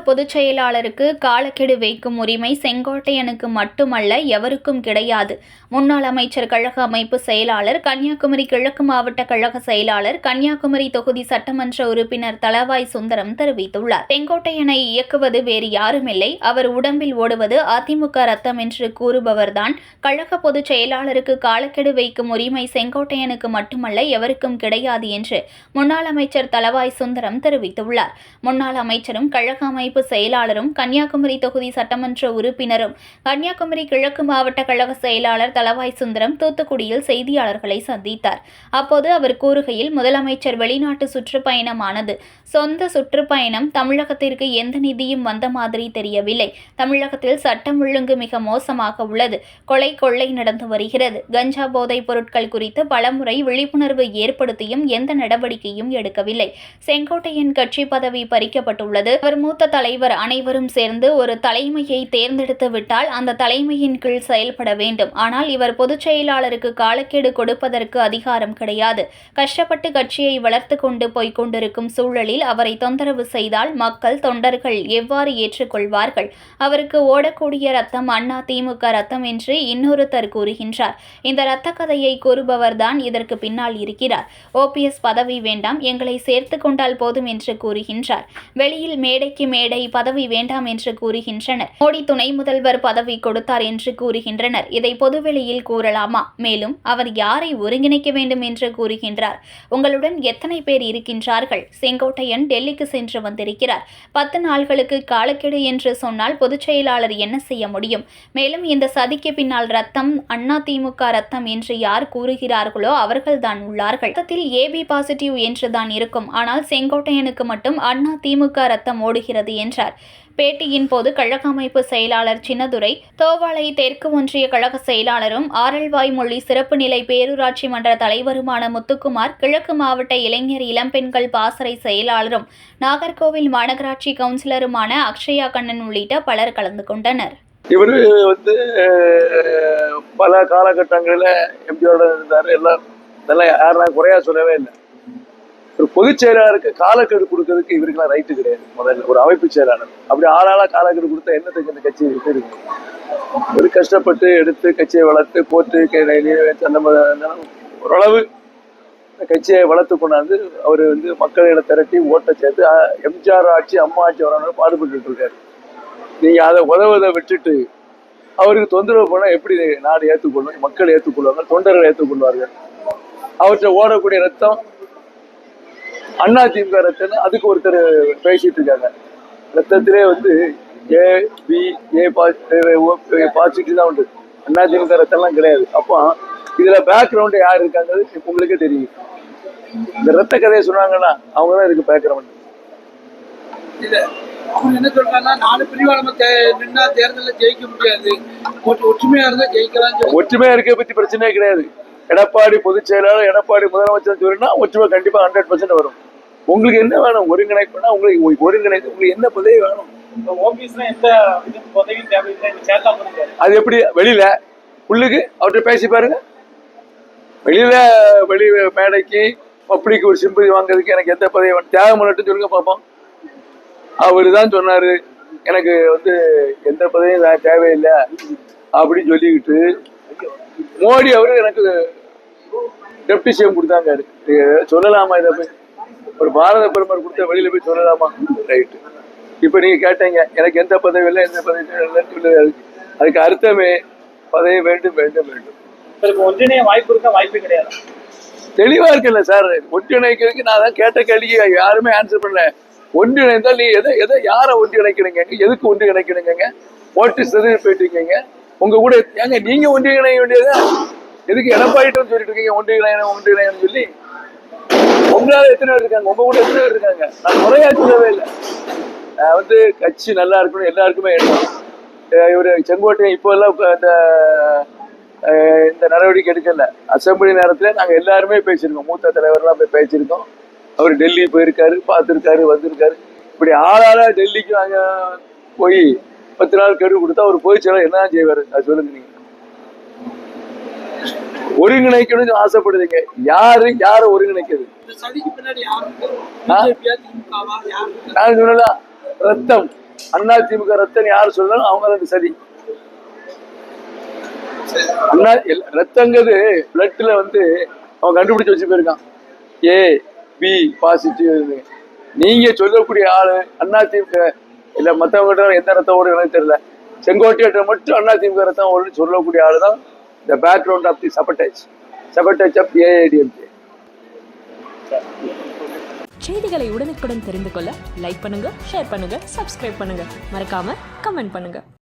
பொதுச் செயலாளருக்கு காலக்கெடு வைக்கும் உரிமை செங்கோட்டையனுக்கு மட்டுமல்ல எவருக்கும் கிடையாது. முன்னாள் அமைச்சர் கழக அமைப்பு செயலாளர் கன்னியாகுமரி கிழக்கு மாவட்ட கழக செயலாளர் கன்னியாகுமரி தொகுதி சட்டமன்ற உறுப்பினர் தளவாய் சுந்தரம் தெரிவித்துள்ளார். செங்கோட்டையனை இயக்குவது வேறு யாருமில்லை. அவர் உடம்பில் ஓடுவது அதிமுக ரத்தம் என்று கூறுபவர்தான். கழக பொதுச் செயலாளருக்கு காலக்கெடு வைக்கும் உரிமை செங்கோட்டையனுக்கு மட்டுமல்ல எவருக்கும் கிடையாது என்று முன்னாள் அமைச்சர் தளவாய் சுந்தரம் தெரிவித்துள்ளார். முன்னாள் அமைச்சரும் கழக அமைப்பு செயலாளரும் கன்னியாகுமரி தொகுதி சட்டமன்ற உறுப்பினரும் கன்னியாகுமரி கிழக்கு மாவட்ட கழக செயலாளர் தலவாய் சுந்தரம் தூத்துக்குடியில் செய்தியாளர்களை சந்தித்தார். அப்போது அவர் கூறுகையில் முதலமைச்சர் வெளிநாட்டு சுற்றுப்பயணமானது. சொந்த சுற்றுப்பயணம் தமிழகத்திற்கு எந்த நிதியும் வந்த மாதிரி தெரியவில்லை. தமிழகத்தில் சட்டம் ஒழுங்கு மிக மோசமாக உள்ளது. கொலை கொள்ளை நடந்து வருகிறது. கஞ்சா போதைப் பொருட்கள் குறித்து பலமுறை விழிப்புணர்வு ஏற்படுத்தியும் எந்த நடவடிக்கையும் எடுக்கவில்லை. செங்கோட்டையின் கட்சி பதவி பறிக்கப்பட்டுள்ளது. அவர் மூத்த தலைவர் அனைவரும் சேர்ந்து ஒரு தலைமையை தேர்ந்தெடுத்து விட்டால் அந்த தலைமையின் கீழ் செயல்பட வேண்டும். ஆனால் இவர் பொதுச் செயலாளருக்கு காலக்கேடு கொடுப்பதற்கு அதிகாரம் கிடையாது. கஷ்டப்பட்டு கட்சியை வளர்த்து கொண்டு போய்க் கொண்டிருக்கும் சூழலில் அவரை தொந்தரவு செய்தால் மக்கள் தொண்டர்கள் எவ்வாறு ஏற்றுக்கொள்வார்கள்? அவருக்கு ஓடக்கூடிய ரத்தம் அண்ணா திமுக ரத்தம் என்று இன்னொருத்தர் கூறுகின்றார். இந்த ரத்த கதையை கூறுபவர்தான் இதற்கு பின்னால் இருக்கிறார். ஓபிஎஸ் பதவி வேண்டாம் எங்களை சேர்த்து கொண்டால் போதும் என்று கூறுகின்றார். வெளியில் மேடைக்கு மேடை பதவி வேண்டாம் என்று கூறுகின்றனர். மோடி துணை முதல்வர் பதவி கொடுத்தார் என்று கூறுகின்றனர். இதை பொதுவெளியில் கூறலாமா? மேலும் அவர் யாரை ஒருங்கிணைக்க வேண்டும் என்று கூறுகின்றார். உங்களுடன் எத்தனை பேர் இருக்கின்றார்கள்? செங்கோட்டையன் டெல்லிக்கு சென்று வந்திருக்கிறார். பத்து நாள்களுக்கு காலக்கெடு என்று சொன்னால் பொதுச் செயலாளர் என்ன செய்ய முடியும்? மேலும் இந்த சதிக்கு பின்னால் ரத்தம் அண்ணா திமுக ரத்தம் என்று யார் கூறுகிறார்களோ அவர்கள்தான் உள்ளார்கள். ரத்தத்தில் ஏபி பாசிட்டிவ் என்று தான் இருக்கும். ஆனால் செங்கோட்டையனுக்கு மட்டும் அண்ணா திமுக ரத்தம் ஓடுகிறது என்றார். பேட்டியின் போது கழக அமைப்பு செயலாளர் சின்னதுரை தோவாளை தெற்கு ஒன்றிய கழக செயலாளரும் ஆரல்வாய் மொழி சிறப்பு நிலை பேரூராட்சி மன்ற தலைவருமான முத்துக்குமார் கிழக்கு மாவட்ட இளைஞர் இளம்பெண்கள் பாசறை செயலாளரும் நாகர்கோவில் மாநகராட்சி கவுன்சிலருமான அக்ஷயா கண்ணன் உள்ளிட்ட பலர் கலந்து கொண்டனர். இவர் வந்து பல காலகட்டங்களில் எம்பியோட இருந்தார். எல்லாம் இதெல்லாம் குறையா சொல்லவே இல்லை. ஒரு பொதுச் செயலாளருக்கு காலக்கெடு கொடுக்கறதுக்கு இவருக்கெல்லாம் ரைட்டு கிடையாது முதல்ல. ஒரு அமைப்பு செயலாளர். அப்படி ஆளாளா காலக்கெடு கொடுத்தா என்னத்துக்கு இந்த கட்சி இருக்கு ஒரு கஷ்டப்பட்டு எடுத்து கட்சியை வளர்த்து போட்டு அந்த மாதிரி ஓரளவு கட்சியை வளர்த்து கொண்டாந்து அவர் வந்து மக்களை திரட்டி ஓட்டை சேர்த்து எம்ஜிஆர் ஆட்சி அம்மா ஆட்சி வரணும் பாடுபட்டு இருக்காரு. நீங்க அதை உதவதை விட்டுட்டு அவருக்கு தொந்தரவு பண்ணால் எப்படி நாடு ஏற்றுக்கொள்ளும் மக்கள் ஏற்றுக்கொள்வாங்க தொண்டர்கள் ஏற்றுக்கொள்வார்கள் அவற்றை ஓடக்கூடிய ரத்தம் அண்ணா திமுக ரத்தம்னு அதுக்கு ஒருத்தர் பேசிட்டு இருக்காங்க. ரத்தத்திலே வந்து ஏ பி ஏ பாசிட்டிவ் தான் உண்டு. அண்ணா திமுக ரத்தம்லாம் கிடையாது. அப்போ இதுல பேக்ரவுண்ட் யார் இருக்காங்கிறது உங்களுக்கே தெரியும். இந்த ரத்த கதையை சொன்னாங்கன்னா அவங்க தான் இதுக்கு பேக்ரவுண்ட் இல்ல அவங்க என்ன சொல்றாங்கன்னா நாலு பிரிவா நம்ம நின்னா தேர்தலில் ஜெயிக்க முடியாது. ஒற்று- ஒற்றுமையா இருந்தா ஜெயிக்கலாம் ஒற்றுமையா இருக்க பத்தி பிரச்சனையே கிடையாது. எடப்பாடி பொதுச் செயலாளர் எடப்பாடி முதலமைச்சர் சொல்லினா ஒற்றுமை கண்டிப்பா ஹண்ட்ரட் பர்சன்ட் வரும். உங்களுக்கு என்ன வேணும்? ஒருங்கிணைப்புனா உங்களுக்கு ஒ- ஒருங்கிணைத்து உங்களுக்கு என்ன பதவி வேணும்? அது எப்படி? வெளியில. உள்ளுக்கு அவர்கிட்ட பேசி பாருங்க. வெளியில வெளி மேடைக்கு பப்ளிக் ஒரு சிம்பதி வாங்குறதுக்கு எனக்கு எந்த பதவி வேணும்? தியாகம் பண்ணட்டும் சொல்லுங்க பார்ப்போம் அவரு தான் சொன்னாரு எனக்கு வந்து எந்த பதவியும் தேவையில்லை அப்படின்னு சொல்லிக்கிட்டு மோடி அவரு எனக்கு டெப்டி சிஎம் கொடுத்தாங்க. சொல்லலாமா இதை போய்? ஒரு பாரத பிரதமர் கொடுத்த வெளியில போய் சொல்லலாமா? ரைட்டு இப்ப நீங்க கேட்டீங்க எனக்கு எந்த பதவி இல்லை எந்த பதவி இல்லைன்னு சொல்லுவாரு அதுக்கு அர்த்தமே பதவி வேண்டும் வேண்டும் வேண்டும். ஒன்றிணைய வாய்ப்பு இருக்கா? வாய்ப்பே கிடையாது. தெளிவா இருக்குல்ல சார். ஒன்றிணைக்கிறதுக்கு நான் தான் கேட்ட கேள்விக்கு யாருமே ஆன்சர் பண்ணல. ஒன்றிணைந்தால் நீ எதை எதை யாரை ஒன்றிணைக்கிறீங்க? எதுக்கு ஒன்றிணைக்கிறீங்க ஓட்டு செதறி போயிட்டீங்க உங்க கூட ஏங்க நீங்க ஒன்றிணைய வேண்டியதா எதுக்கு எடப்பாடிட்டு சொல்லிட்டு இருக்கீங்க ஒன்று ஒன்றிணையன்னு சொல்லி? உங்களால எத்தனை பேர் இருக்காங்க? உங்க கூட எத்தனை பேர் இருக்காங்க? நான் முறையா சொல்லவே இல்லை. நான் வந்து கட்சி நல்லா இருக்கணும் எல்லாருக்குமே இவர் அஹ் செங்கோட்டையன் இப்போ எல்லாம் அந்த இந்த இந்த நடவடிக்கை எடுக்கல. அசம்பிளி நேரத்தில் நாங்கள் எல்லாருமே பேசியிருக்கோம். மூத்த தலைவர்லாம் போய் பேசியிருக்கோம். அவர் டெல்லி போயிருக்காரு பார்த்துருக்காரு வந்திருக்காரு. இப்படி ஆளாளா டெல்லிக்கு நாங்கள் போய் பத்து நாள் கெடு கொடுத்தா அவர் போய் சொல்ல என்ன செய்வார்? அது சொல்லுங்க நீங்க. ஒருங்கிணைக்கணும்னு ஆசைப்படுறீங்க. யாரு யாரை ஒருங்கிணைக்கிறது? நான் சொன்னல ரத்தம். அண்ணா திமுக ரத்தம் யார் சொல்லணும் அவங்க தான் சரி அண்ணா ரத்தங்கிறது பிளட்ல வந்து அவன் கண்டுபிடிச்சு வச்சு போயிருக்கான். ஏ பி பாசிட்டிவ் நீங்க சொல்லக்கூடிய ஆளு அண்ணா திமுக. இல்ல மத்தவங்க எந்த ரத்தம் எனக்கு தெரியல. செங்கோட்டையிட்ட மட்டும் அண்ணா திமுக ரத்தம் ஓடுன்னு சொல்லக்கூடிய ஆளு தான் the background of the sabotage, sabotage of AIDMK. செய்திகளை உடனுக்குடன் தெரிந்து கொள்ள லைக் பண்ணுங்க ஷேர் பண்ணுங்க சப்ஸ்கிரைப் பண்ணுங்க. மறக்காம கமெண்ட் பண்ணுங்க.